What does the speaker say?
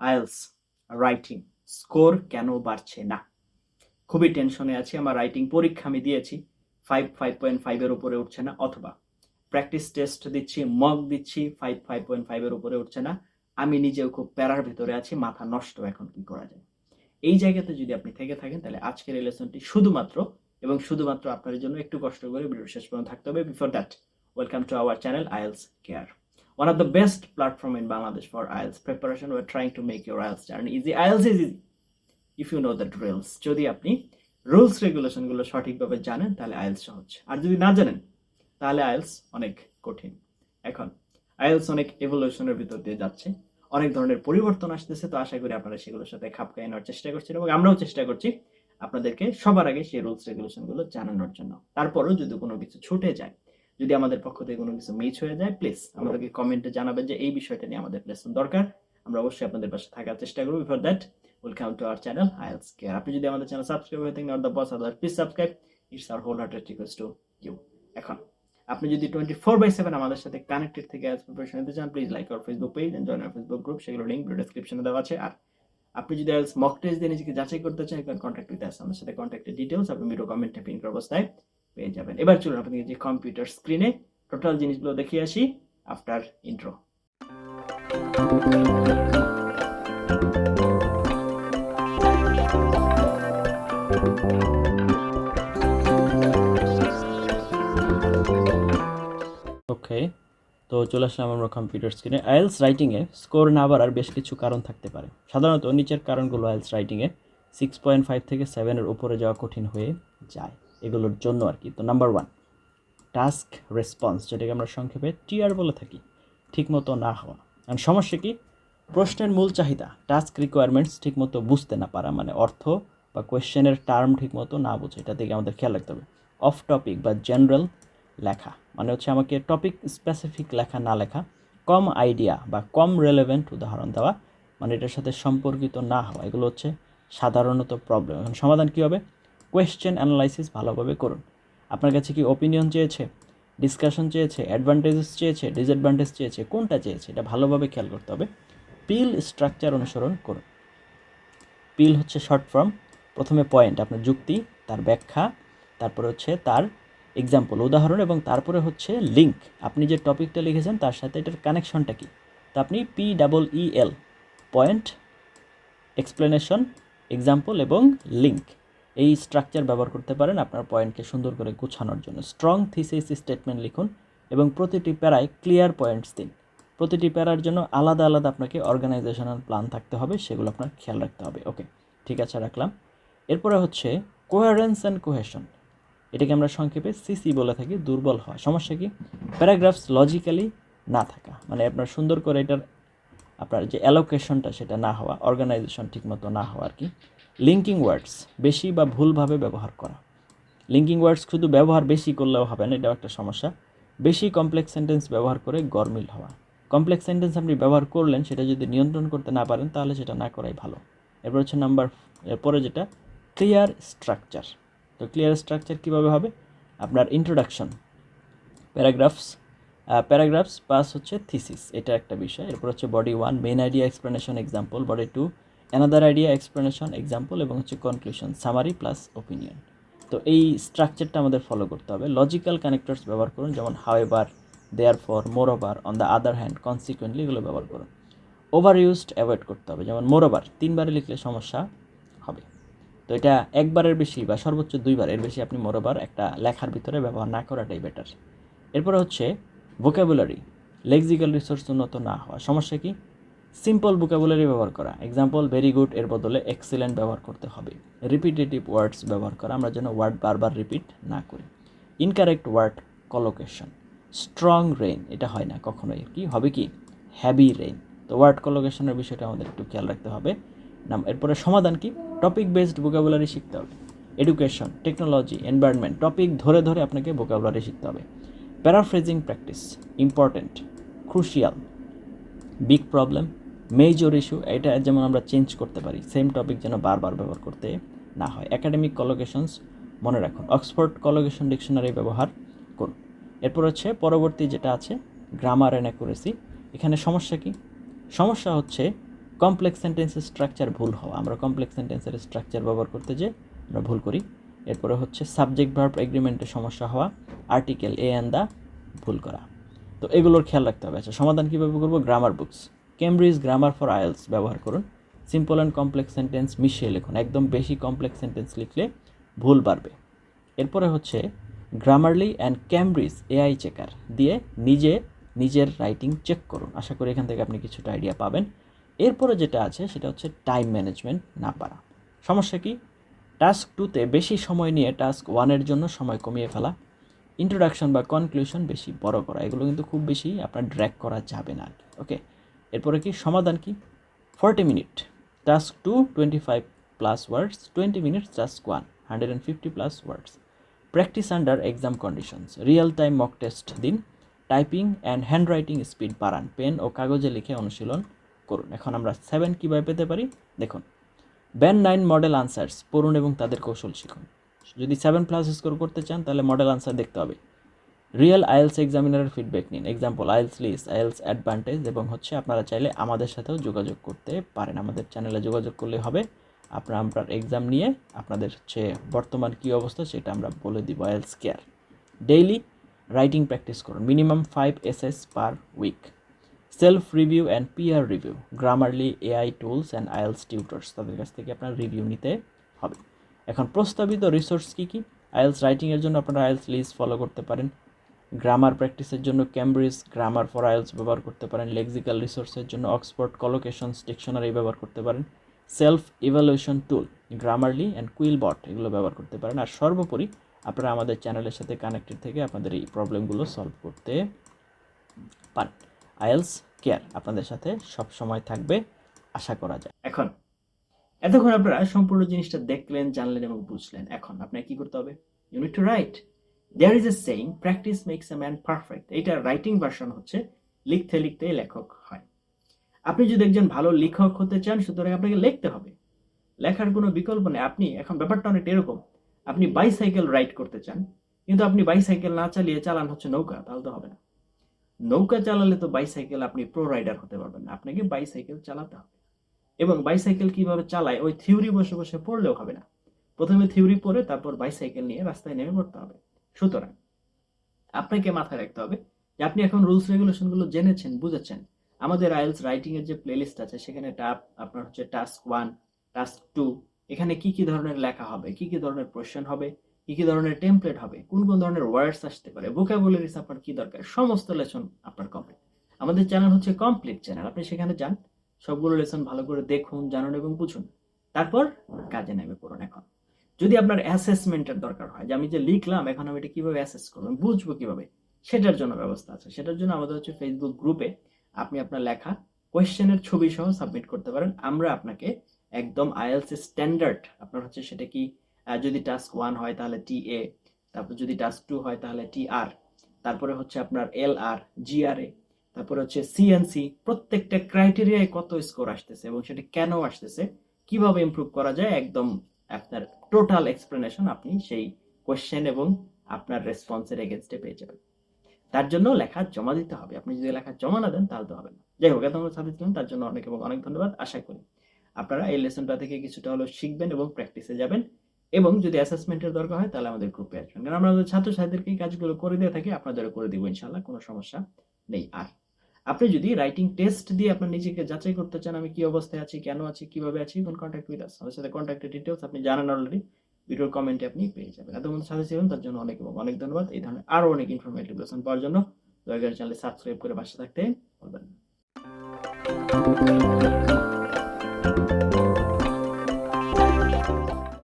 IELTS writing. Score কেন বাড়ছে না? খুবই টেনশনে আছি, আমার রাইটিং পরীক্ষা আমি দিয়েছি। ফাইভ ফাইভ পয়েন্ট ফাইভের উপরে উঠছে না, অথবা প্র্যাকটিস টেস্ট দিচ্ছি, মক দিচ্ছি, ফাইভ ফাইভ পয়েন্ট ফাইভের উপরে উঠছে না। আমি নিজেও খুব প্যারার ভেতরে আছি, মাথা নষ্ট এখন কি করা যায়? এই জায়গাতে যদি আপনি থেকে থাকেন, তাহলে আজকের এই শুধুমাত্র এবং শুধুমাত্র আপনার জন্য একটু কষ্ট করে ভিডিও শেষ পর্যন্ত থাকতে হবে। Before that welcome to our channel IELTS care one of the best platform in Bangladesh for IELTS preparation. We're trying to make your IELTS journey easy. IELTS is easy, if you know the drills. যদি আপনি rules রেগুলেশনগুলো সঠিকভাবে জানেন, তাহলে IELTS সহজ আর যদি না জানেন, তাহলে আইএলস অনেক কঠিন এখন আইএলস অনেক এভলিউশনের ভিতর দিয়ে যাচ্ছে অনেক ধরনের পরিবর্তন আসতেছে, তো আশা করি আপনারা সেগুলোর সাথে খাপ খাইয়ে নেওয়ার চেষ্টা করছেন এবং আমরাও চেষ্টা করছি আপনাদেরকে সবার আগে সেই রুলস রেগুলেশনগুলো জানানোর জন্য তারপরেও যদি কোনো কিছু ছুটে যায় যদি আমাদের পক্ষ থেকে কোনো কিছু মিস হয়ে যায় প্লিজ আমাদেরকে কমেন্টে জানাবেন যে এই বিষয়টা নিয়ে আমাদের লেসন দরকার। আমরা অবশ্যই আপনাদের পাশে থাকার চেষ্টা করব। Before that welcome to our channel IELTS care আপনি যদি আমাদের চ্যানেল সাবস্ক্রাইব হয়ে থাকেন দ্য বস আদার please subscribe it's our whole hearted request to you এখন, আপনি যদি টোয়েন্টি ফোর বাই সেভেন আমাদের সাথে কানেক্টেড থেকে আইএলস প্রিপারেশন নিতে চান please like our Facebook page and join our Facebook group সেগুলো লিঙ্ক ডিসক্রিপশনে দেওয়া আছে। আর আপনি যদি আইএলস মক টেস্ট দিয়ে নিজেকে যাচাই করতে চান কন্ট্যাক্ট উইথ আস আমাদের সাথে কন্ট্যাক্টের ডিটেলস আপনি ভিডিও কমেন্টে পিন করা অবস্থায়। পেয়ে যাবেন। এবার চলুন আপনাকে যে কম্পিউটার স্ক্রিনে টোটাল জিনিসগুলো দেখিয়ে আসি আফটার ইন্ট্রো ওকে তো চলে আসলাম আমরা কম্পিউটার স্ক্রিনে আইএলস রাইটিংয়ে স্কোর না বাড়ার বেশ কিছু কারণ থাকতে পারে। সাধারণত নিচের কারণগুলো আইএলস রাইটিংয়ে সিক্স পয়েন্ট ফাইভ থেকে সেভেনের উপরে যাওয়া কঠিন হয়ে যায়। এগুলোর জন্য আর কি। তো নাম্বার ওয়ান টাস্ক রেসপন্স যেটাকে আমরা সংক্ষেপে টিআর বলে থাকি, ঠিকমতো না হওয়া। আর সমস্যা কি? প্রশ্নের মূল চাহিদা টাস্ক রিকোয়ারমেন্টস ঠিকমতো বুঝতে না পারা মানে অর্থ বা কোয়েশ্চেনের টার্ম ঠিকমতো না বুঝে, এটা থেকে আমাদের খেয়াল রাখতে হবে। অফ টপিক বা জেনারেল লেখা মানে হচ্ছে আমাকে টপিক স্পেসিফিক লেখা না লেখা, কম আইডিয়া বা কম রেলেভেন্ট উদাহরণ দেওয়া মানে এটার সাথে সম্পর্কিত না হওয়া, এগুলো হচ্ছে সাধারণত প্রবলেম এখন সমাধান কী হবে? কোয়েশ্চেন অ্যানালাইসিস ভালোভাবে করুন। আপনার কাছে কি ওপিনিয়ন চেয়েছে? ডিসকাশন চেয়েছে? অ্যাডভান্টেজেস চেয়েছে? ডিসঅ্যাডভান্টেজ চেয়েছে? কোনটা চেয়েছে? এটা ভালোভাবে খেয়াল করতে হবে। পিল স্ট্রাকচার অনুসরণ করুন। পিল হচ্ছে শর্ট ফর্ম প্রথমে পয়েন্ট আপনার যুক্তি, তার ব্যাখ্যা, তারপরে হচ্ছে তার এক্সাম্পল উদাহরণ এবং তারপরে হচ্ছে লিঙ্ক আপনি যে টপিকটা লিখেছেন, তার সাথে এটার কানেকশনটা কী? তো আপনি P double E L point explanation example এবং লিঙ্ক এই স্ট্রাকচার ব্যবহার করতে পারেন আপনার পয়েন্টকে সুন্দর করে গুছানোর জন্য। স্ট্রং থিসিস স্টেটমেন্ট লিখুন এবং প্রতিটি প্যারায় ক্লিয়ার পয়েন্টস দিন। প্রতিটি প্যারার জন্য আলাদা আলাদা আপনাকে অর্গানাইজেশনাল প্ল্যান থাকতে হবে, সেগুলো আপনার খেয়াল রাখতে হবে। ওকে ঠিক আছে, রাখলাম। এরপরে হচ্ছে কোহারেন্স অ্যান্ড কোহেশন এটাকে আমরা সংক্ষেপে সিসি বলে থাকি, দুর্বল হওয়া। সমস্যা কি? প্যারাগ্রাফস লজিক্যালি না থাকা। মানে আপনার সুন্দর করে এটার আপনার যে অ্যালোকেশনটা সেটা না হওয়া অর্গানাইজেশন ঠিকমতো না হওয়া আর কি। লিঙ্কিং ওয়ার্ডস বেশি বা ভুলভাবে ব্যবহার করা। লিঙ্কিং ওয়ার্ডস শুধু ব্যবহার বেশি করলেও হবে না, এটাও একটা সমস্যা। বেশি কমপ্লেক্স সেন্টেন্স ব্যবহার করে গরমিল হওয়া। কমপ্লেক্স সেন্টেন্স আপনি ব্যবহার করলেন, সেটা যদি নিয়ন্ত্রণ করতে না পারেন, তাহলে সেটা না করাই ভালো। এরপর হচ্ছে নাম্বার এরপরে যেটা ক্লিয়ার স্ট্রাকচার তো ক্লিয়ার স্ট্রাকচার কীভাবে হবে? আপনার ইন্ট্রোডাকশন প্যারাগ্রাফস প্যারাগ্রাফস পাস হচ্ছে থিসিস এটা একটা বিষয়। এরপর হচ্ছে body one main idea explanation example body two another idea explanation example এবং হচ্ছে কনক্লুশন সামারি প্লাস ওপিনিয়ন তো এই স্ট্রাকচারটা আমাদের ফলো করতে হবে। লজিক্যাল কানেক্টরস ব্যবহার করুন, যেমন however therefore moreover on the other hand consequently এগুলো ব্যবহার করুন। ওভার ইউজড অ্যাভয়েড করতে হবে, যেমন মোর ওভার তিনবারে লিখলে সমস্যা হবে। তো এটা একবারের বেশি বা সর্বোচ্চ দুইবার, এর বেশি আপনি মোরোবার একটা লেখার ভিতরে ব্যবহার না করাটাই বেটার এরপরে হচ্ছে ভোকাবুলারি লেক্সিক্যাল রিসোর্স উন্নত না হওয়া। সমস্যা কি? সিম্পল ভোকাবুলারি ব্যবহার করা। এক্সাম্পল ভেরি গুড এর বদলে এক্সিলেন্ট ব্যবহার করতে হবে। রিপিটেটিভ ওয়ার্ডস ব্যবহার করা। আমরা যেন ওয়ার্ড বারবার রিপিট না করি। Incorrect word collocation strong rain এটা হয় না কখনোই কি? হবে কি? হ্যাভি রেইন তো ওয়ার্ড কলোকেশনের বিষয়টা আমাদের একটু খেয়াল রাখতে হবে। নাম, এরপরে সমাধান কি? টপিক বেসড ভোকাবুলারি শিখতে হবে। এডুকেশন টেকনোলজি এনভায়রনমেন্ট টপিক ধরে ধরে আপনাকে ভোকাবুলারি শিখতে হবে। Paraphrasing practice important crucial big problem major issue এটা যেমন আমরা চেঞ্জ করতে পারি সেম টপিক যেন বারবার ব্যবহার করতে না হয়। একাডেমিক কলোকেশনস মনে রাখুন অক্সফোর্ড কলোকেশন ডিকশনারি ব্যবহার করুন। এরপর হচ্ছে পরবর্তী যেটা আছে গ্রামার অ্যান্ড অ্যাকুরেসি এখানে সমস্যা কি? সমস্যা হচ্ছে কমপ্লেক্স সেন্টেন্সের স্ট্রাকচার ভুল হওয়া। আমরা কমপ্লেক্স সেন্টেন্সের স্ট্রাকচার ব্যবহার করতে যে আমরা ভুল করি। এরপরে হচ্ছে সাবজেক্ট ভার্ব এগ্রিমেন্টের সমস্যা হওয়া আর্টিকেল এ অ্যান্ড দ্য ভুল করা। তো এগুলোর খেয়াল রাখতে হবে। আচ্ছা সমাধান কীভাবে করব? Grammar books Cambridge grammar for IELTS ব্যবহার করুন। সিম্পল অ্যান্ড কমপ্লেক্স সেন্টেন্স মিশিয়ে লিখুন। একদম বেশি কমপ্লেক্স সেন্টেন্স লিখলে ভুল বাড়বে। এরপরে হচ্ছে Grammarly and Cambridge AI checker দিয়ে নিজে নিজের রাইটিং চেক করুন। আশা করি এখান থেকে আপনি কিছুটা আইডিয়া পাবেন। এরপরে যেটা আছে, সেটা হচ্ছে টাইম ম্যানেজমেন্ট না পারা। সমস্যা কি? টাস্ক টুতে বেশি সময় নিয়ে টাস্ক ওয়ানের জন্য সময় কমিয়ে ফেলা। ইন্ট্রোডাকশন বা কনক্লুশন বেশি বড় করা। এগুলো কিন্তু খুব বেশি আপনার ড্র্যাক করা যাবে না ওকে এরপরে কি? সমাধান কি? Forty minute task two twenty five plus words twenty minutes task one hundred and fifty plus words practice under exam conditions real time mock test দিন। Typing and hand writing speed বাড়ান। পেন ও কাগজে লিখে অনুশীলন করুন। এখন আমরা seven কীভাবে পেতে পারি? দেখুন। ব্যান নাইন মডেল আনসার্স, পড়ুন এবং তাদের কৌশল শিখুন। যদি সেভেন প্লাস স্কোর করতে চান, তাহলে মডেল আনসার দেখতে হবে। রিয়েল আইএলস এক্সামিনারের ফিডব্যাক নিন। Example IELTS Liz IELTS advantage এবং হচ্ছে আপনারা চাইলে আমাদের সাথেও যোগাযোগ করতে পারেন। আমাদের চ্যানেলে যোগাযোগ করলে হবে। আপনারা আপনার এক্সাম নিয়ে আপনাদের হচ্ছে বর্তমান কী অবস্থা সেটা আমরা বলে দিব IELTS care daily writing practice করুন। Minimum five essays per week self review and peer review Grammarly AI tools and IELTS tutors তাদের কাছ থেকে আপনার রিভিউ নিতে হবে। এখন প্রস্তাবিত রিসোর্স কী কী? আইএলস রাইটিংয়ের জন্য আপনারা আইএলস লিজ ফলো করতে পারেন। গ্রামার প্র্যাকটিসের জন্য ক্যামব্রিজ গ্রামার ফর আইএলস ব্যবহার করতে পারেন। লেক্সিক্যাল রিসোর্সের জন্য অক্সফোর্ড কলোকেশনস ডিকশনারি ব্যবহার করতে পারেন। Self evaluation tool Grammarly and QuillBot এগুলো ব্যবহার করতে পারেন। আর সর্বোপরি আপনারা আমাদের চ্যানেলের সাথে কানেক্টেড থেকে আপনাদের এই প্রবলেমগুলো সলভ করতে পারেন। আইএলস কেয়ার আপনাদের সাথে সব সময় থাকবে, আশা করা যায়। এখন, এতক্ষণ আপনারা সম্পূর্ণ জিনিসটা দেখলেন, জানলেন এবং বুঝলেন। এখন আপনাকে কি করতে হবে? You need to write there is a saying practice makes a man perfect এটা রাইটিং ভার্সন হচ্ছে, লিখতে লিখতে লেখক হয়। আপনি যদি একজন ভালো লেখক হতে চান, সুতরাং আপনাকে লিখতে হবে। লেখার কোনো বিকল্প নেই। আপনি এখন ব্যাপারটা অনেক এরকম। আপনি বাইসাইকেল রাইড করতে চান, কিন্তু আপনি বাইসাইকেল না চালিয়ে চালান হচ্ছে নৌকা, তাহলে তো হবে না। নৌকা চালালে তো বাইসাইকেল আপনি প্রো রাইডার হতে পারবেন না। আপনাকে বাইসাইকেল চালাতে হবে। এবং বাইসাইকেল কীভাবে চালায়, ওই থিওরি বসে বসে পড়লেও হবে না। প্রথমে থিওরি পড়ে তারপর বাইসাইকেল নিয়ে রাস্তায় নেমে পড়তে হবে। সুতরাং আপনাকে মাথায় রাখতে হবে যে আপনি এখন রুলস রেগুলেশনগুলো জেনেছেন, বুঝেছেন। আমাদের আইএলস রাইটিং এর যে প্লেলিস্ট আছে, সেখানে টাপ আপনার হচ্ছে টাস্ক ওয়ান টাস্ক টু এখানে কি কি ধরনের লেখা হবে, কি কি ধরনের কোয়েশ্চেন হবে কি কি ধরনের টেমপ্লেট হবে, কোন কোন ধরনের ওয়ার্ডস আসতে পারে ভোকাবুলারিস আপনার কি দরকার, সমস্ত লেসন আপনার কমপ্লিট আমাদের চ্যানেল হচ্ছে কমপ্লিট চ্যানেল আপনি সেখানে যান, সবগুলো লেসন ভালো করে দেখুন, জানুন এবং বুঝুন। তারপর কাজে নেমে পড়ুন এখন। যদি আপনার অ্যাসেসমেন্টের দরকার হয়, যে আমি যে লিখলাম, এখন আমি এটা কীভাবে অ্যাসেস করব বুঝব কীভাবে, সেটার জন্য ব্যবস্থা আছে। সেটার জন্য আমাদের হচ্ছে ফেসবুক গ্রুপে আপনি আপনার লেখা কোয়েশ্চেনের ছবি সহ সাবমিট করতে পারেন। আমরা আপনাকে একদম আইএলস স্ট্যান্ডার্ড আপনার হচ্ছে সেটা কি যদি টাস্ক ওয়ান হয় তাহলে টি এ তারপর যদি টাস্ক টু হয় তাহলে টি আর তারপরে হচ্ছে আপনার এল আর জি আর এ তারপরে হচ্ছে সিএনসি প্রত্যেকটা ক্রাইটেরিয়ায় কত স্কোর আসতেছে এবং সেটা কেন আসতেছে, কীভাবে ইমপ্রুভ করা যায় একদম আপনার টোটাল এক্সপ্লেনেশন আপনি সেই কোয়েশ্চেন এবং আপনার রেসপন্সের এগেনস্টে পেয়ে যাবেন। তার জন্য লেখা জমা দিতে হবে। আপনি যদি লেখা জমা না দেন তাহলে তো হবে না। যাই হোক এত সাথে ছিলেন তার জন্য অনেক এবং অনেক ধন্যবাদ। আশা করি আপনারা এই লেসনটা থেকে কিছুটা হলেও শিখবেন এবং প্র্যাকটিসে যাবেন। এবং যদি অ্যাসেসমেন্টের দরকার হয়, তাহলে আমাদের গ্রুপে আসবেন। কারণ আমরা আমাদের ছাত্রছাত্রীদেরকে এই কাজগুলো করে দিয়ে থাকি আপনাদেরও করে দিব ইনশাল্লাহ কোনো সমস্যা নেই। আর আপনি যদি রাইটিং টেস্ট দিয়ে আপনার নিজেকে যাচাই করতে চান, আমি কি অবস্থায় আছি, কেন আছি, কীভাবে আছি কোন কন্ট্যাক্ট উইথ আস সাথে কন্ট্যাক্টের ডিটেলস আপনি জানেন অলরেডি ভিডিওর কমেন্টে আপনি পেয়ে যাবেন। এত মধ্যে সাথে ছিলেন, তার জন্য অনেক এবং অনেক ধন্যবাদ। এই ধরনের আরও অনেক ইনফরমেটিভ লেসন পাওয়ার জন্য দয়া করে চ্যানেলে সাবস্ক্রাইব করে পাশে থাকতে বলবেন